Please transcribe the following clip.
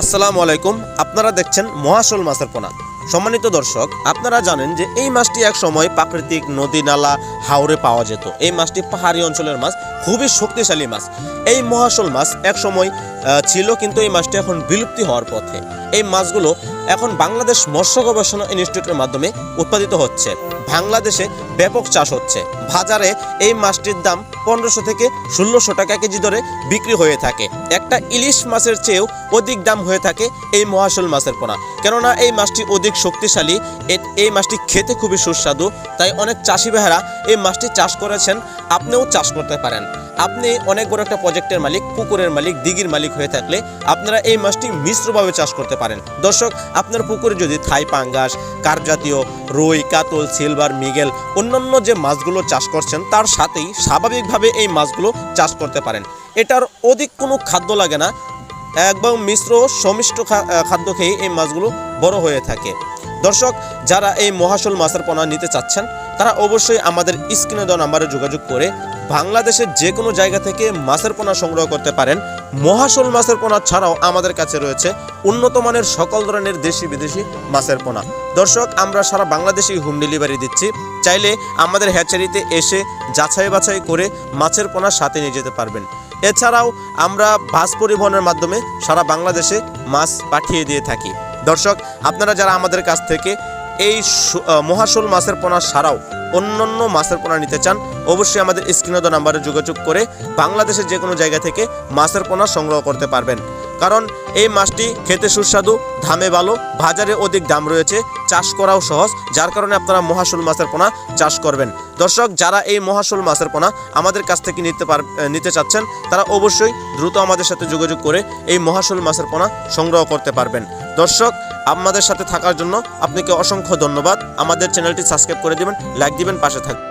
আসসালামু আলাইকুম। আপনারা দেখছেন মহাশোল মাছের পোনা সম্মানিত দর্শক, আপনারা জানেন যে এই মাছটি এক সময় প্রাকৃতিক নদী নালা হাওড়ে পাওয়া যেত। এই মাছটি পাহাড়ি অঞ্চলের মাছ, খুবই শক্তিশালী মাছ। এই মহাশোল মাছ এক সময় ছিল কিন্তু এই মাছটি এখন বিলুপ্তি হওয়ার পথে। এই মাছগুলো এখন বাংলাদেশ মৎস্য গবেষণা ইনস্টিটিউটের মাধ্যমে উৎপাদিত হচ্ছে। বাংলাদেশে ব্যাপক চাষ হচ্ছে। বাজারে এই মাছটির দাম পনেরোশো থেকে ষোলোশো টাকা কেজি দরে বিক্রি হয়ে থাকে। একটা ইলিশ মাছের চেয়েও অধিক দাম হয়ে থাকে এই মহাশোল মাছের পোনা। কেননা এই মাছটি অধিক শক্তিশালী এই মাছটি খেতে খুবই সুস্বাদু, তাই অনেক চাষি ভাইয়েরা এই মাছটি চাষ করেছেন, আপনিও চাষ করতে পারেন। আপনি অনেক বড় একটা প্রজেক্টের মালিক, পুকুরের মালিক, দিঘির মালিক হয়ে থাকলে আপনারা এই মাছটি মিশ্রভাবে চাষ করতে পারেন। দর্শক, আপনার পুকুরে যদি থাই পাঙ্গাস কার জাতীয় রুই, কাতল, সিলভার, মিগেল অন্যান্য যে মাছগুলো চাষ করছেন, তার সাথেই স্বাভাবিকভাবে এই মাছগুলো চাষ করতে পারেন। এটার অধিক কোনো খাদ্য লাগে না, একদম মিশ্র, সমিষ্ট খাদ্য খেয়ে এই মাছগুলো বড় হয়ে থাকে। দর্শক, যারা এই মহাশোল মাছের পোনা নিতে চাচ্ছেন তারা অবশ্যই আমাদের স্ক্রিনে দেওয়া নাম্বারে যোগাযোগ করে বাংলাদেশের যে কোনো জায়গা থেকে মাছের পোনা সংগ্রহ করতে পারেন। মহাশোল মাছের পোনা ছাড়াও আমাদের কাছে রয়েছে উন্নত মানের সকল ধরনের দেশি বিদেশি মাছের পোনা। দর্শক, আমরা সারা বাংলাদেশে হোম ডেলিভারি দিচ্ছি। চাইলে আমাদের হ্যাচারিতে এসে যাচাই বাছাই করে মাছের পোনা সাথে নিয়ে যেতে পারবেন। এছাড়াও আমরা বাস পরিবহনের মাধ্যমে সারা বাংলাদেশে মাছ পাঠিয়ে দিয়ে থাকি। দর্শক, আপনারা যারা আমাদের কাছ থেকে এই মহাশোল মাছের পোনা ছাড়াও অন্যান্য মাছের পোনা নিতে চান, অবশ্যই আমাদের স্ক্রিনদ নাম্বারে যোগাযোগ করে বাংলাদেশের যে কোনো জায়গা থেকে মাছের পোনা সংগ্রহ করতে পারবেন। কারণ এই মাছটি খেতে সুস্বাদু, ধামে ভালো, বাজারে অধিক দাম রয়েছে, চাষ করাও সহজ, যার কারণে আপনারা মহাশোল মাছের পোনা চাষ করবেন। দর্শক, যারা এই মহাশোল মাছের পোনা আমাদের কাছ থেকে নিতে পার নিতে চাচ্ছেন, তারা অবশ্যই দ্রুত আমাদের সাথে যোগাযোগ করে এই মহাশোল মাছের পোনা সংগ্রহ করতে পারবেন। দর্শক আমাদের সাথে থাকার জন্য আপনাকে অসংখ্য ধন্যবাদ। আমাদের চ্যানেলটি সাবস্ক্রাইব করে দিবেন, লাইক দিবেন, পাশে থাকবেন